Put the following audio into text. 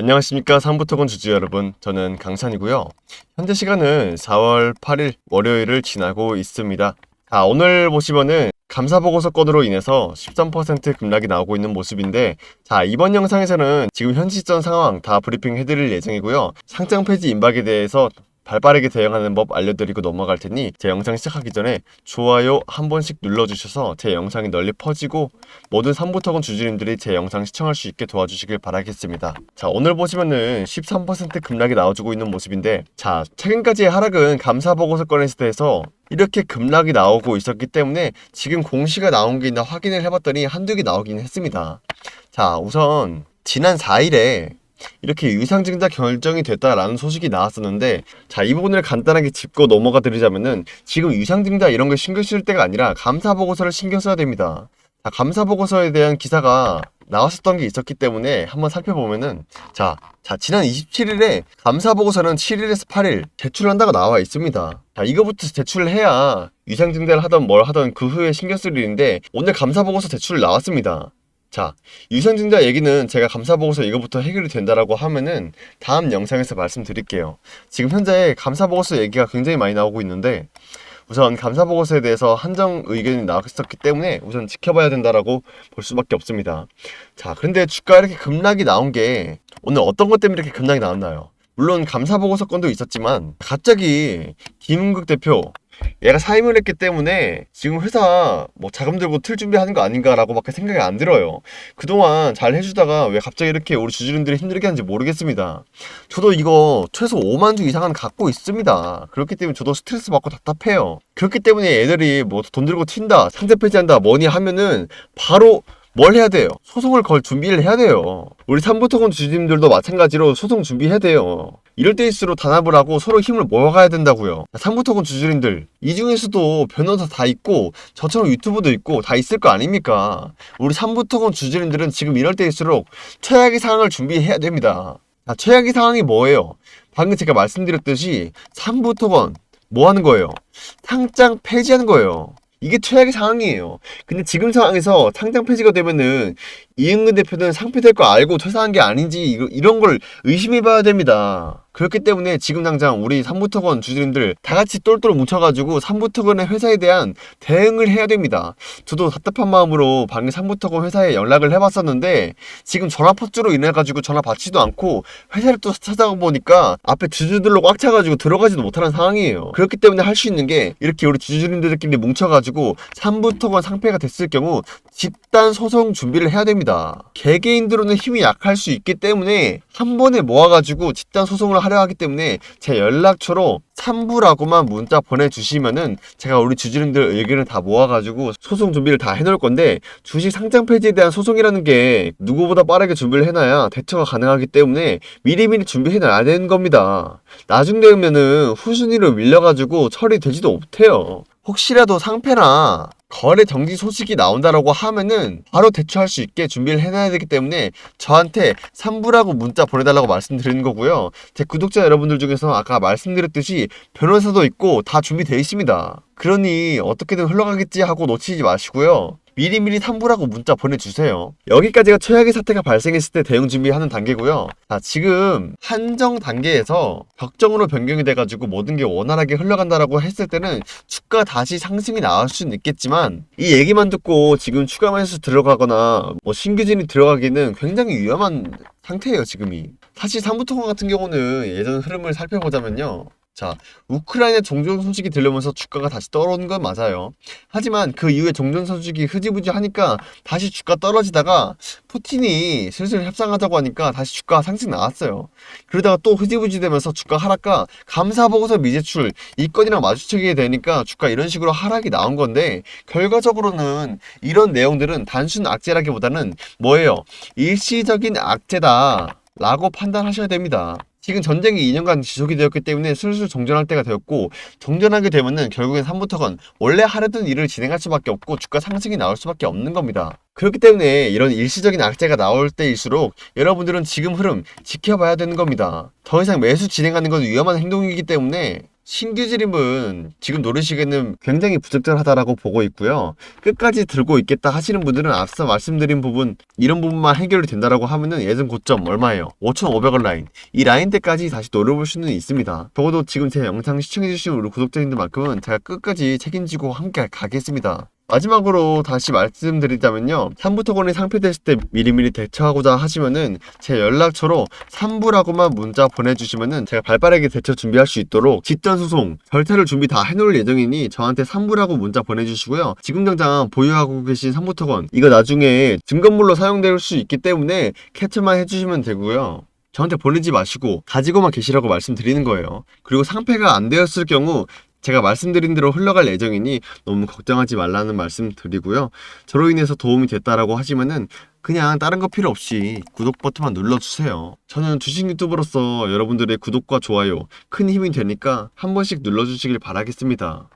안녕하십니까 삼부토건 주주 여러분. 저는 강산이고요. 현재 시간은 4월 8일 월요일을 지나고 있습니다. 자 오늘 보시면은 감사보고서 건으로 인해서 13% 급락이 나오고 있는 모습인데 자 이번 영상에서는 지금 현 시점 상황 다 브리핑 해드릴 예정이고요. 상장 폐지 임박에 대해서 발빠르게 대응하는 법 알려드리고 넘어갈 테니 제 영상 시작하기 전에 좋아요 한 번씩 눌러주셔서 제 영상이 널리 퍼지고 모든 삼부터건 주주님들이 제 영상 시청할 수 있게 도와주시길 바라겠습니다. 자 오늘 보시면은 13% 급락이 나와주고 있는 모습인데 자 최근까지의 하락은 감사보고서 건에 대해서 이렇게 급락이 나오고 있었기 때문에 지금 공시가 나온 게 있나 확인을 해봤더니 한두 개 나오긴 했습니다. 자 우선 지난 4일에 이렇게 유상증자 결정이 됐다라는 소식이 나왔었는데 자 이 부분을 간단하게 짚고 넘어가 드리자면은 지금 유상증자 이런 걸 신경 쓸 때가 아니라 감사 보고서를 신경 써야 됩니다. 자 감사 보고서에 대한 기사가 나왔었던 게 있었기 때문에 한번 살펴보면은 자, 자 지난 27일에 감사 보고서는 7일에서 8일 제출한다고 나와 있습니다. 자 이거부터 제출을 해야 유상증자를 하던 뭘 하던 그 후에 신경 쓸 일인데 오늘 감사 보고서 제출 나왔습니다. 자, 유상증자 얘기는 제가 감사보고서 이거부터 해결이 된다라고 하면은 다음 영상에서 말씀드릴게요. 지금 현재 감사보고서 얘기가 굉장히 많이 나오고 있는데 우선 감사보고서에 대해서 한정 의견이 나왔었기 때문에 우선 지켜봐야 된다라고 볼 수밖에 없습니다. 자, 그런데 주가 이렇게 급락이 나온 게 오늘 어떤 것 때문에 이렇게 급락이 나왔나요? 물론 감사보고서 건도 있었지만 갑자기 김은국 대표 얘가 사임을 했기 때문에 지금 회사 뭐 자금 들고 틀 준비하는 거 아닌가라고밖에 생각이 안 들어요. 그동안 잘 해주다가 왜 갑자기 이렇게 우리 주주님들이 힘들게 하는지 모르겠습니다. 저도 이거 최소 5만 주 이상은 갖고 있습니다. 그렇기 때문에 저도 스트레스 받고 답답해요. 그렇기 때문에 애들이 뭐 돈 들고 튄다, 상대 폐지한다, 뭐니 하면은 바로 뭘 해야 돼요? 소송을 걸 준비를 해야 돼요. 우리 삼부토건 주주님들도 마찬가지로 소송 준비해야 돼요. 이럴 때일수록 단합을 하고 서로 힘을 모아가야 된다고요. 삼부토건 주주님들 이 중에서도 변호사 다 있고 저처럼 유튜브도 있고 다 있을 거 아닙니까? 우리 삼부토건 주주님들은 지금 이럴 때일수록 최악의 상황을 준비해야 됩니다. 자, 최악의 상황이 뭐예요? 방금 제가 말씀드렸듯이 삼부토건 뭐 하는 거예요? 상장 폐지하는 거예요. 이게 최악의 상황이에요. 근데 지금 상황에서 상장 폐지가 되면은 이응근 대표는 상폐될 거 알고 퇴사한 게 아닌지 이런 걸 의심해 봐야 됩니다. 그렇기 때문에 지금 당장 우리 삼부토건 주주님들 다 같이 똘똘 뭉쳐가지고 삼부토건의 회사에 대한 대응을 해야 됩니다. 저도 답답한 마음으로 방금 삼부토건 회사에 연락을 해봤었는데 지금 전화 폭주로 인해가지고 전화 받지도 않고 회사를 또 찾아보니까 앞에 주주들로 꽉 차가지고 들어가지도 못하는 상황이에요. 그렇기 때문에 할 수 있는 게 이렇게 우리 주주님들끼리 뭉쳐가지고 삼부토건 상패가 됐을 경우 집단 소송 준비를 해야 됩니다. 개개인들로는 힘이 약할 수 있기 때문에 한 번에 모아가지고 집단 소송을 하려 하기 때문에 제 연락처로 3부라고만 문자 보내주시면은 제가 우리 주주님들 의견을 다 모아가지고 소송 준비를 다 해놓을 건데 주식 상장 폐지에 대한 소송이라는 게 누구보다 빠르게 준비를 해놔야 대처가 가능하기 때문에 미리미리 준비해놔야 되는 겁니다. 나중 되면은 후순위로 밀려가지고 처리되지도 못해요. 혹시라도 상패나 거래 정지 소식이 나온다라고 하면은 바로 대처할 수 있게 준비를 해놔야 되기 때문에 저한테 3부라고 문자 보내달라고 말씀드리는 거고요. 제 구독자 여러분들 중에서 아까 말씀드렸듯이 변호사도 있고 다 준비되어 있습니다. 그러니 어떻게든 흘러가겠지 하고 놓치지 마시고요. 미리미리 탐부라고 문자 보내주세요. 여기까지가 최악의 사태가 발생했을 때 대응 준비하는 단계고요. 자, 지금 한정 단계에서 격정으로 변경이 돼가지고 모든 게 원활하게 흘러간다라고 했을 때는 주가 다시 상승이 나올 수는 있겠지만 이 얘기만 듣고 지금 추가 매수 들어가거나 뭐 신규진이 들어가기는 굉장히 위험한 상태예요, 지금이. 사실 삼부통화 같은 경우는 예전 흐름을 살펴보자면요. 자, 우크라이나 종전 소식이 들려오면서 주가가 다시 떨어오는 건 맞아요. 하지만 그 이후에 종전 소식이 흐지부지 하니까 다시 주가 떨어지다가 푸틴이 슬슬 협상하자고 하니까 다시 주가 상승 나왔어요. 그러다가 또 흐지부지 되면서 주가 하락과 감사 보고서 미제출 이 건이랑 마주치게 되니까 주가 이런 식으로 하락이 나온 건데 결과적으로는 이런 내용들은 단순 악재라기보다는 뭐예요? 일시적인 악재다. 라고 판단하셔야 됩니다. 지금 전쟁이 2년간 지속이 되었기 때문에 슬슬 정전할 때가 되었고 정전하게 되면은 결국엔 삼부터건 원래 하려던 일을 진행할 수밖에 없고 주가 상승이 나올 수밖에 없는 겁니다. 그렇기 때문에 이런 일시적인 악재가 나올 때일수록 여러분들은 지금 흐름 지켜봐야 되는 겁니다. 더 이상 매수 진행하는 건 위험한 행동이기 때문에 신규 지림은 지금 노리시기에는 굉장히 부적절하다라고 보고 있고요. 끝까지 들고 있겠다 하시는 분들은 앞서 말씀드린 부분 이런 부분만 해결이 된다라고 하면은 예전 고점 얼마예요? 5,500원 라인. 이 라인대까지 다시 노려볼 수는 있습니다. 적어도 지금 제 영상 시청해주신 우리 구독자님들만큼은 제가 끝까지 책임지고 함께 가겠습니다. 마지막으로 다시 말씀드리자면요. 3부 토건이 상폐됐을 때 미리미리 대처하고자 하시면은 제 연락처로 3부라고만 문자 보내주시면은 제가 발빠르게 대처 준비할 수 있도록 직전 소송, 절차를 준비 다 해놓을 예정이니 저한테 3부라고 문자 보내주시고요. 지금 당장 보유하고 계신 3부 토건 이거 나중에 증거물로 사용될 수 있기 때문에 캡처만 해주시면 되고요. 저한테 보내지 마시고 가지고만 계시라고 말씀드리는 거예요. 그리고 상패가 안 되었을 경우 제가 말씀드린 대로 흘러갈 예정이니 너무 걱정하지 말라는 말씀 드리고요. 저로 인해서 도움이 됐다라고 하시면은 그냥 다른 거 필요 없이 구독 버튼만 눌러주세요. 저는 주식 유튜버로서 여러분들의 구독과 좋아요 큰 힘이 되니까 한 번씩 눌러주시길 바라겠습니다.